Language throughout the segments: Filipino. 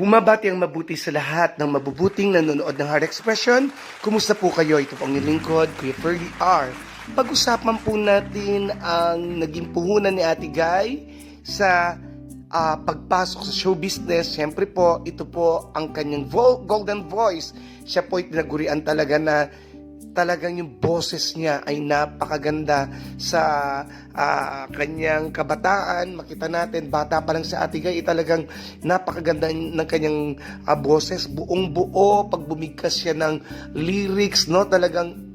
Bumabati ang mabuti sa lahat ng mabubuting nanonood ng Heart Expression. Kumusta po kayo? Ito po ang inyong lingkod, Kuya Ferdy R. Pag-usapan po natin ang naging puhunan ni Ate Guy sa ah, pagpasok sa show business. Siyempre po, ito po ang kanyang vo- golden voice. Siya po ay tinagurian talaga na talagang yung boses niya ay napakaganda sa ah, kanyang kabataan. Makita natin, bata pa lang sa Ate Guy, eh, talagang napakaganda ng kanyang ah, boses. Buong buo, pag bumigkas siya ng lyrics, no? Talagang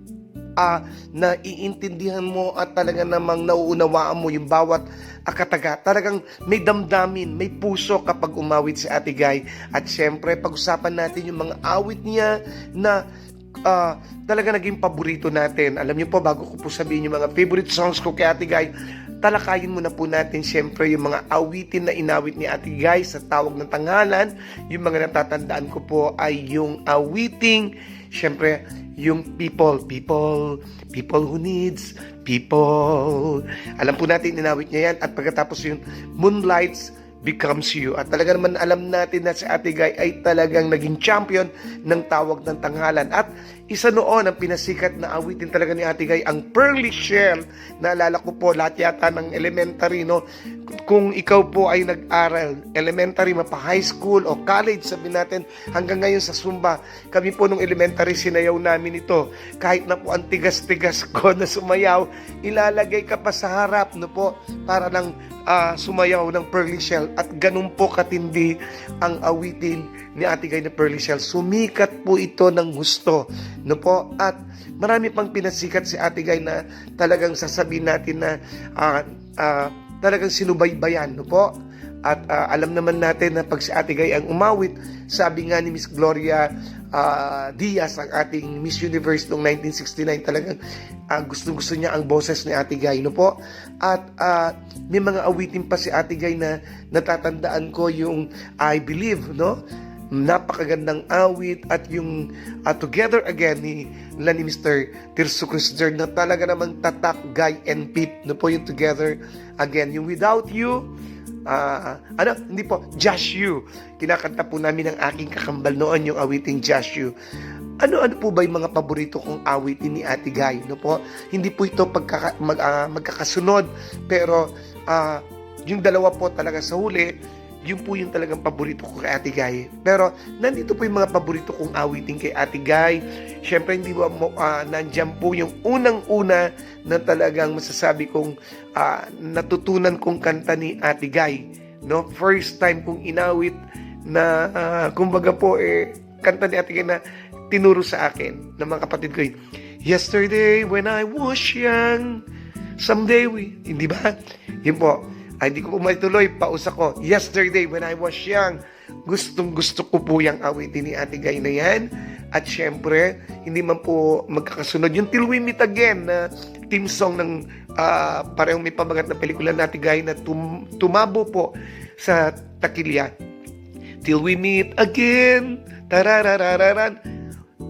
ah naiintindihan mo at talaga namang nauunawaan mo yung bawat akataga. Talagang may damdamin, may puso kapag umawit si Ate Guy. At syempre, pag-usapan natin yung mga awit niya na ah, talaga naging paborito natin. Alam niyo po, bago ko po sabihin yung mga favorite songs ko kay Ate Guy, talakayin muna po natin syempre yung mga awitin na inawit ni Ate Guy sa tawag ng tanghalan. Yung mga natatandaan ko po ay yung awiting, syempre, yung people, people, people who needs, people. Alam po natin, inawit niya yan. At pagkatapos yung Moonlights becomes you. At talaga naman alam natin na si Ate Guy ay talagang naging champion ng tawag ng tanghalan. At isa noon ang pinasikat na awitin talaga ni Ate Guy, ang Pearly Shell. Naalala ko po lahat yata ng elementary, no? Kung ikaw po ay nag-aral, elementary, mapa high school o college, sabi natin, hanggang ngayon sa Zumba, kami po nung elementary, sinayaw namin ito. Kahit na po ang tigas-tigas ko na sumayaw, ilalagay ka pa sa harap, no po, para lang ah, sumayaw ng Pearly Shell. At ganun po katindi ang awitin ni Ate Guy na Pearly Shell. Sumikat po ito ng gusto, no po, at marami pang pinasikat si Ate Guy na talagang sasabihin natin na ah, ah, talagang sinubaybayan, no po? At ah, alam naman natin na pag si Ate Guy ang umawit, sabi nga ni Miss Gloria ah, Diaz, ang ating Miss Universe noong 1969, talagang gusto-gusto niya ang boses ni Ate Guy, no po? At ah, may mga awitin pa si Ate Guy na natatandaan ko yung I Believe, no? napakagandang awit at yung ah, Together Again ni nila ni Mr. Tirso Christopher na talaga namang tatak, guy and pip na po yung Together Again. Yung Without You, ah, ano, hindi po, Just You. Kinakanta po namin ang aking kakambal noon yung awiting Just You. Ano-ano po ba yung mga paborito kong awitin ni Ate Guy? No po? Hindi po ito pagkaka, mag, ah, magkakasunod, pero ah, yung dalawa po talaga sa huli, yun po yung talagang paborito ko kay Ate Guy. Pero nandito po yung mga paborito kong awitin kay Ate Guy. Siyempre hindi ba uh, nandiyan po yung unang-una na talagang masasabi kong ah, natutunan kong kanta ni Ate Guy. No? First time kong inawit na ah, kumbaga po eh kanta ni Ate Guy na tinuro sa akin ng mga kapatid ko. yun. Yesterday when I was young, someday we, hindi ba? Yun po. Ay, hindi ko po maituloy. Pausa ko. Yesterday, when I was young, gustong gusto ko po yung awitin ni Ate Guy na yan. At syempre, hindi man po magkakasunod yung Till We Meet Again na team song ng ah, parehong may pamagat na pelikula na Ate Guy na tum- tumabo po sa takilya. Till we meet again, tarararararan,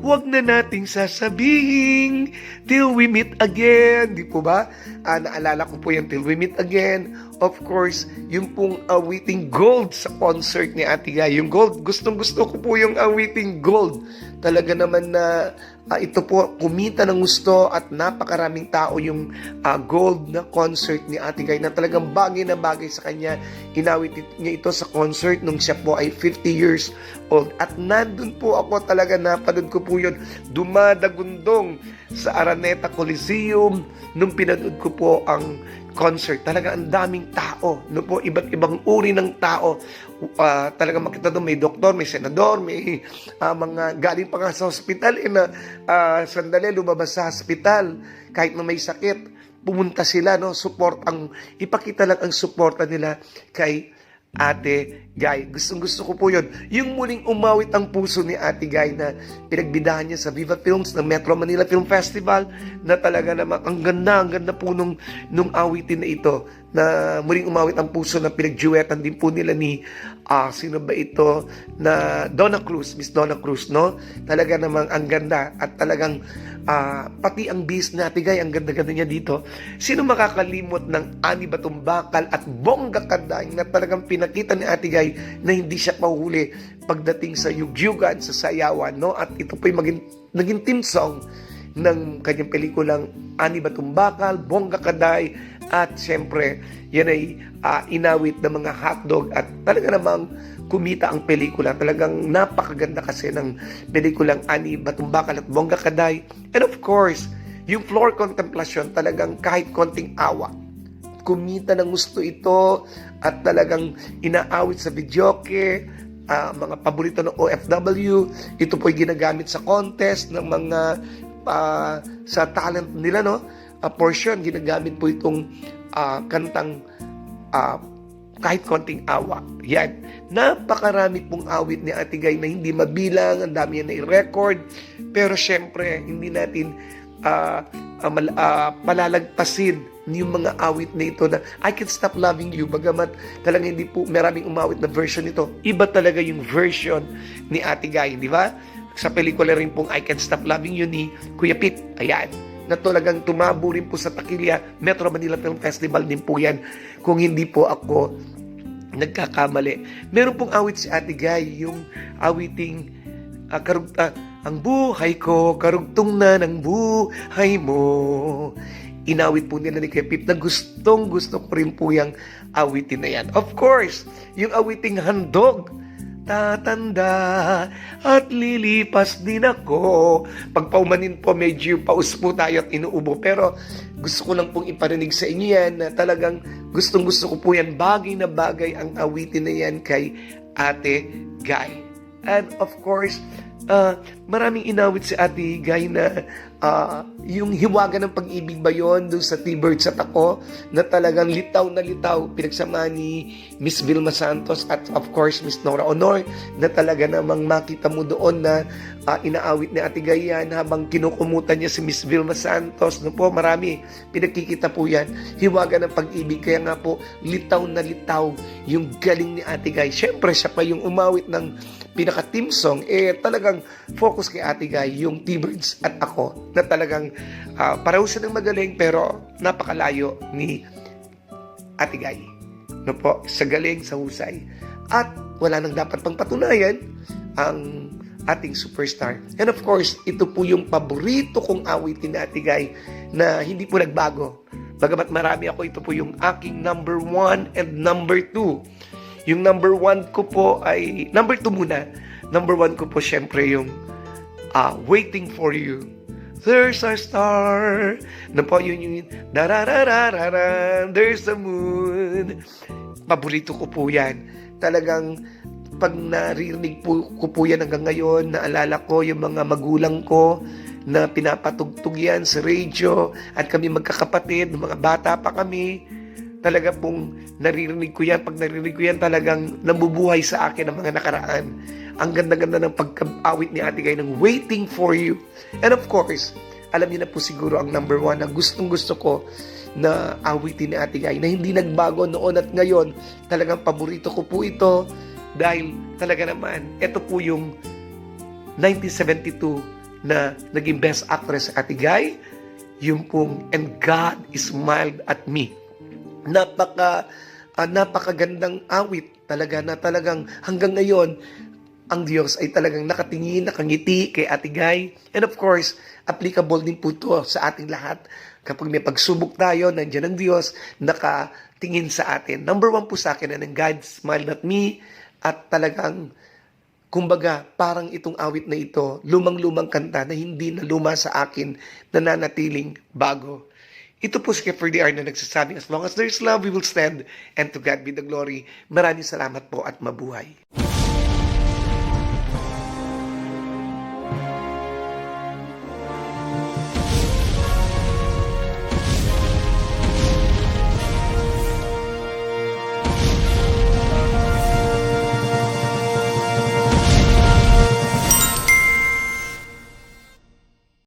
Huwag na nating sasabihin till we meet again. Di po ba? Ah, naalala ko po yung till we meet again. Of course, yung pong awiting gold sa concert ni Ate Guy. Yung gold, gustong gusto ko po yung awiting gold. Talaga naman na ah, ito po, kumita ng gusto at napakaraming tao yung ah, gold na concert ni Ate Guy na talagang bagay na bagay sa kanya. Inawit it- niya ito sa concert nung siya po ay 50 years old. At nandun po ako talaga, napanood ko po yun, dumadagundong sa Araneta Coliseum nung pinanood ko po ang concert. Talaga ang daming tao. No po, iba't ibang uri ng tao. Ah, talaga makita doon may doktor, may senador, may ah, mga galing pa nga sa hospital eh, na ah, sandali lumabas sa hospital kahit na may sakit. Pumunta sila, no? Support ang, ipakita lang ang suporta nila kay Ate Guy. Gustong gusto ko po yun. Yung muling umawit ang puso ni Ate Guy na pinagbidahan niya sa Viva Films ng Metro Manila Film Festival na talaga naman ang ganda, ang ganda po nung, nung awitin na ito na muling umawit ang puso na pinagduetan din po nila ni ah sino ba ito na Donna Cruz, Miss Donna Cruz, no? Talaga namang ang ganda at talagang Ah, pati ang base na Tigay, ang ganda-ganda niya dito. Sino makakalimot ng Ani Batumbakal at Bongga Kaday na talagang pinakita ni Ate Guy na hindi siya mahuli pagdating sa yugyugan, sa sayawan, no? At ito po'y maging, naging team song ng kanyang pelikulang Ani Batumbakal, Bongga Kaday, at siyempre, yan ay ah, inawit ng mga hotdog at talaga namang kumita ang pelikula. Talagang napakaganda kasi ng pelikulang Ani Batumbakal at Bongga Kaday. And of course, yung floor contemplation talagang kahit konting awa. Kumita ng gusto ito at talagang inaawit sa videoke, ah, mga paborito ng OFW. Ito po'y ginagamit sa contest ng mga ah, sa talent nila, no? Ah, portion, ginagamit po itong ah, kantang ah, kahit konting awa. Yan. Napakarami pong awit ni Ate Guy na hindi mabilang, ang dami yan na i-record. Pero syempre, hindi natin ah, ah, mal- ah, palalagpasin yung mga awit na ito na I Can Stop Loving You bagamat talagang hindi po maraming umawit na version nito. Iba talaga yung version ni Ate Guy, di ba? Sa pelikula rin pong I Can Stop Loving You ni Kuya Pete. Ayan na talagang tumabo rin po sa Takilya Metro Manila Film Festival din po yan kung hindi po ako nagkakamali. Meron pong awit si Ate Guy, yung awiting ah, karug, ah, ang buhay ko, karugtong na ng buhay mo. Inawit po nila ni Kuya Pip na gustong gusto ko rin po yung awitin na yan. Of course, yung awiting handog, tatanda at lilipas din ako. Pag paumanin po, medyo paus po tayo at inuubo. Pero gusto ko lang pong iparinig sa inyo yan na talagang gustong gusto ko po yan. Bagay na bagay ang awitin na yan kay Ate Guy. And of course, ah, maraming inawit si Ate Guy na ah, yung hiwaga ng pag-ibig ba yun doon sa T-Birds at ako na talagang litaw na litaw pinagsama ni Miss Vilma Santos at of course Miss Nora Honor na talaga namang makita mo doon na ah, inaawit ni Ate Guy yan habang kinukumutan niya si Miss Vilma Santos. No po marami pinagkikita po yan. Hiwaga ng pag-ibig. Kaya nga po litaw na litaw yung galing ni Ate Guy syempre siya pa yung umawit ng pinaka team song eh talagang focus kay Ate Guy yung T-Birds at ako na talagang uh, pareho siya ng magaling pero napakalayo ni Ate Guy. No po, sa galing, sa husay. At wala nang dapat pang patunayan ang ating superstar. And of course, ito po yung paborito kong awitin ni Ate Guy na hindi po nagbago. Bagamat marami ako, ito po yung aking number one and number two. Yung number one ko po ay, number two muna. Number one ko po syempre yung ah, Waiting for You. There's a star. Na po yun yung darararararan, there's a moon. Paborito ko po yan. Talagang pag naririnig po, ko po yan hanggang ngayon, naalala ko yung mga magulang ko na pinapatugtog yan sa radio at kami magkakapatid, mga bata pa kami talaga pong naririnig ko yan. Pag naririnig ko yan, talagang nabubuhay sa akin ang mga nakaraan. Ang ganda-ganda ng pagkawit ni Ate Guy ng Waiting for You. And of course, alam niyo na po siguro ang number one na gustong gusto ko na awitin ni Ate Guy na hindi nagbago noon at ngayon. Talagang paborito ko po ito dahil talaga naman, ito po yung 1972 na naging best actress Ate Guy, yung pong And God Smiled at Me napaka ah, napakagandang awit talaga na talagang hanggang ngayon ang Diyos ay talagang nakatingin, nakangiti kay Ate Guy. And of course, applicable din po ito sa ating lahat. Kapag may pagsubok tayo, nandiyan ang Diyos, nakatingin sa atin. Number one po sa akin, and God smiled at me. At talagang, kumbaga, parang itong awit na ito, lumang-lumang kanta na hindi na luma sa akin, nananatiling bago. Ito po si Kefir DR na nagsasabing, as long as there's love, we will stand, and to God be the glory. Maraming salamat po at mabuhay.